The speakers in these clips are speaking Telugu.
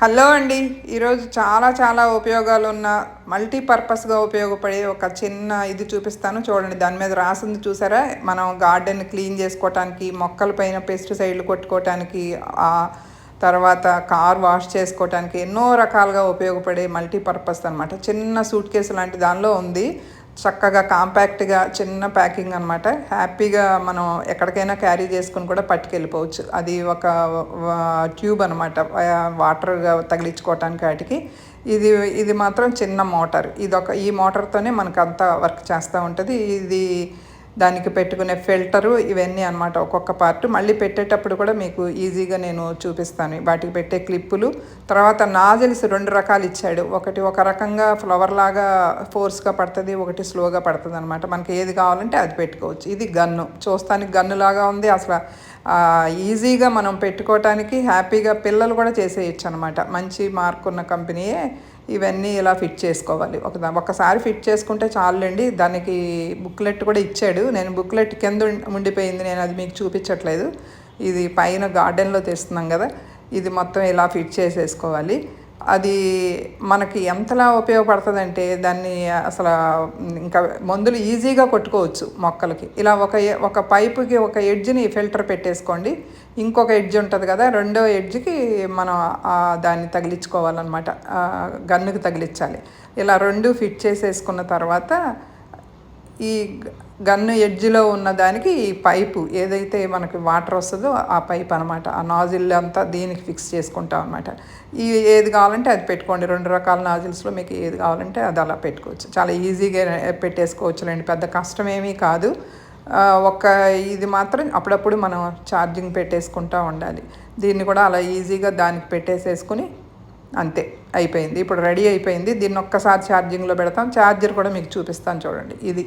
హలో అండి. ఈరోజు చాలా చాలా ఉపయోగాలు ఉన్న మల్టీపర్పస్గా ఉపయోగపడే ఒక చిన్న ఇది చూపిస్తాను. చూడండి దాని మీద రాసింది చూసారా? మనం గార్డెన్ క్లీన్ చేసుకోవటానికి మొక్కల పైన పెస్టిసైడ్లు కొట్టుకోవటానికి ఆ తర్వాత కార్ వాష్ చేసుకోవటానికి ఎన్నో రకాలుగా ఉపయోగపడే మల్టీపర్పస్ అనమాట చిన్న సూట్ కేసు లాంటి దానిలో ఉంది. చక్కగా కాంపాక్ట్గా చిన్న ప్యాకింగ్ అనమాట హ్యాపీగా మనం ఎక్కడికైనా క్యారీ చేసుకుని కూడా పట్టుకెళ్ళిపోవచ్చు. అది ఒక ట్యూబ్ అనమాట వాటర్గా తగిలించుకోవటానికి వాటికి. ఇది ఇది మాత్రం చిన్న మోటార్. ఇది ఒక ఈ మోటార్తోనే మనకు అంతా వర్క్ చేస్తూ ఉంటుంది. ఇది దానికి పెట్టుకునే ఫిల్టరు ఇవన్నీ అనమాట ఒక్కొక్క పార్ట్. మళ్ళీ పెట్టేటప్పుడు కూడా మీకు ఈజీగా నేను చూపిస్తాను. వాటికి పెట్టే క్లిప్పులు. తర్వాత నాజిల్స్ రెండు రకాలు ఇచ్చాడు. ఒకటి ఒక రకంగా ఫ్లవర్ లాగా ఫోర్స్గా పడుతుంది ఒకటి స్లోగా పడుతుంది అనమాట మనకి ఏది కావాలంటే అది పెట్టుకోవచ్చు. ఇది గన్ను. చూస్తానికి గన్ను లాగా ఉంది. అసలు ఈజీగా మనం పెట్టుకోవటానికి హ్యాపీగా పిల్లలు కూడా చేసేయచ్చు అనమాట మంచి మార్క్ ఉన్న కంపెనీయే ఇవన్నీ ఇలా ఫిట్ చేసుకోవాలి. ఒక ఒకసారి ఫిట్ చేసుకుంటే చాలండి. దానికి బుక్లెట్ కూడా ఇచ్చాడు. నేను బుక్లెట్ కింద ఉండిపోయింది. నేను అది మీకు చూపించట్లేదు. ఇది పైన గార్డెన్లో తెస్తున్నాం కదా. ఇది మొత్తం ఇలా ఫిట్ చేసేసుకోవాలి. అది మనకి ఎంతలా ఉపయోగపడుతుందంటే దాన్ని అసలు ఇంకా మందులు ఈజీగా కొట్టుకోవచ్చు మొక్కలకి. ఇలా ఒక ఒక పైపుకి ఒక ఎడ్జ్ని ఫిల్టర్ పెట్టేసుకోండి. ఇంకొక ఎడ్జ్ ఉంటుంది కదా రెండో ఎడ్జ్కి మనం దాన్ని తగిలించుకోవాలన్నమాట. గన్నుకి తగిలించాలి. ఇలా రెండు ఫిట్ చేసేసుకున్న తర్వాత ఈ గన్ను ఎడ్జ్లో ఉన్న దానికి ఈ పైపు ఏదైతే మనకి వాటర్ వస్తుందో ఆ పైప్ అనమాట ఆ నాజిల్ అంతా దీనికి ఫిక్స్ చేసుకుంటాం అనమాట ఈ ఏది కావాలంటే అది పెట్టుకోండి. రెండు రకాల నాజిల్స్లో మీకు ఏది కావాలంటే అది అలా పెట్టుకోవచ్చు. చాలా ఈజీగా పెట్టేసుకోవచ్చులేండి. పెద్ద కష్టమేమీ కాదు. ఒక ఇది మాత్రం అప్పుడప్పుడు మనం ఛార్జింగ్ పెట్టేసుకుంటూ ఉండాలి. దీన్ని కూడా అలా ఈజీగా దానికి పెట్టేసేసుకుని అంతే అయిపోయింది. ఇప్పుడు రెడీ అయిపోయింది. దీన్ని ఒక్కసారి ఛార్జింగ్లో పెడతాం. ఛార్జర్ కూడా మీకు చూపిస్తాను చూడండి. ఇది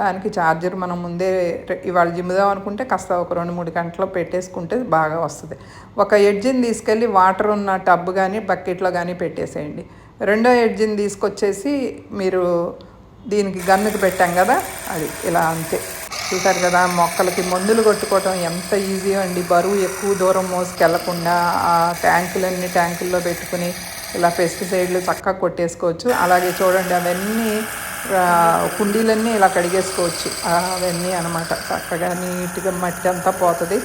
దానికి ఛార్జర్ మనం ముందే ఇవాళ జిమ్ముదాం అనుకుంటే కాస్త ఒక రెండు మూడు గంటలు పెట్టేసుకుంటే బాగా వస్తుంది. ఒక ఎడ్జిని తీసుకెళ్ళి వాటర్ ఉన్న టబ్ కానీ బకెట్లో కానీ పెట్టేసేయండి. రెండో ఎడ్జిని తీసుకొచ్చేసి మీరు దీనికి గన్నుకి పెట్టాం కదా అది ఇలా అంతే. చూసారు కదా మొక్కలకి మందులు కొట్టుకోవటం ఎంత ఈజీ అండి. బరువు ఎక్కువ దూరం మోసుకెళ్ళకుండా ఆ ట్యాంకులన్నీ ట్యాంకుల్లో పెట్టుకుని ఇలా పెస్టిసైడ్లు చక్కగా కొట్టేసుకోవచ్చు. అలాగే చూడండి అవన్నీ కుండీలన్నీ ఇలా కడిగేసుకోవచ్చు. అవన్నీ అనమాట. చక్కగా నీట్గా మట్టి అంతా పోతుంది.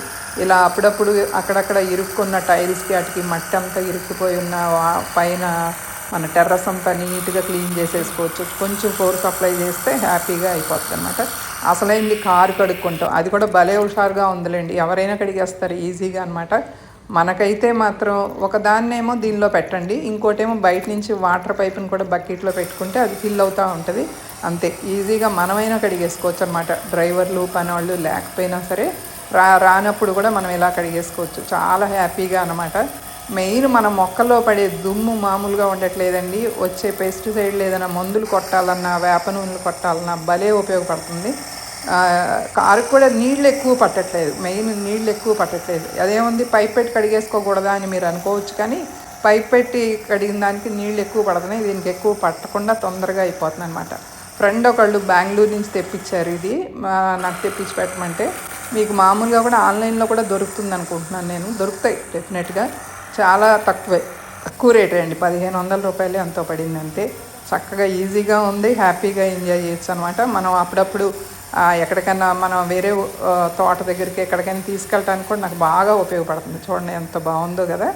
ఇలా అప్పుడప్పుడు అక్కడక్కడ ఇరుక్కున్న టైల్స్కి వాటికి మట్టి అంతా ఇరుక్కుపోయి ఉన్న పైన మన టెర్రస్ అంతా నీట్గా క్లీన్ చేసేసుకోవచ్చు. కొంచెం ఫోర్ సప్లై చేస్తే హ్యాపీగా అయిపోతుంది అనమాట అసలైంది కారు కడుక్కుంటాం. అది కూడా భలే హుషారుగా ఉందిలేండి. ఎవరైనా కడిగేస్తారు ఈజీగా అనమాట మనకైతే మాత్రం ఒకదాన్నేమో దీనిలో పెట్టండి. ఇంకోటేమో బయట నుంచి వాటర్ పైప్ని కూడా బకెట్లో పెట్టుకుంటే అది ఫిల్ అవుతూ ఉంటుంది. అంతే. ఈజీగా మనమైనా కడిగేసుకోవచ్చు అనమాట డ్రైవర్లు పనివాళ్ళు లేకపోయినా సరే రా రానప్పుడు కూడా మనం ఇలా కడిగేసుకోవచ్చు. చాలా హ్యాపీగా అనమాట మెయిన్ మన మొక్కల్లో పడే దుమ్ము మామూలుగా ఉండట్లేదండి. వచ్చే పెస్టిసైడ్ ఏదైనా మందులు కొట్టాలన్నా వేప నూనెలు కొట్టాలన్నా భలే ఉపయోగపడుతుంది. కారుకు కూడా నీళ్ళు ఎక్కువ పట్టట్లేదు. మెయిన్ నీళ్ళు ఎక్కువ పట్టట్లేదు. అదేముంది? పైప్ పెట్టి కడిగేసుకోకూడదా అని మీరు అనుకోవచ్చు కానీ పైప్ పెట్టి కడిగిన దానికి నీళ్ళు ఎక్కువ పడుతున్నాయి. దీనికి ఎక్కువ పట్టకుండా తొందరగా అయిపోతుంది అనమాట ఫ్రెండ్ ఒకళ్ళు బెంగళూరు నుంచి తెప్పించారు ఇది. నాకు తెప్పించి పెట్టమంటే మీకు మామూలుగా కూడా ఆన్లైన్లో కూడా దొరుకుతుంది అనుకుంటున్నాను నేను. దొరుకుతాయి డెఫినెట్గా. చాలా తక్కువే. తక్కువ రేటే అండి. పదిహేను వందల రూపాయలు ఎంతో పడింది అంతే. చక్కగా ఈజీగా ఉంది హ్యాపీగా ఎంజాయ్ చేయొచ్చు అనమాట మనం అప్పుడప్పుడు ఎక్కడికైనా మనం వేరే తోట దగ్గరికి ఎక్కడికైనా తీసుకెళ్ళడానికి కూడా నాకు బాగా ఉపయోగపడుతుంది. చూడండి ఎంత బాగుందో కదా.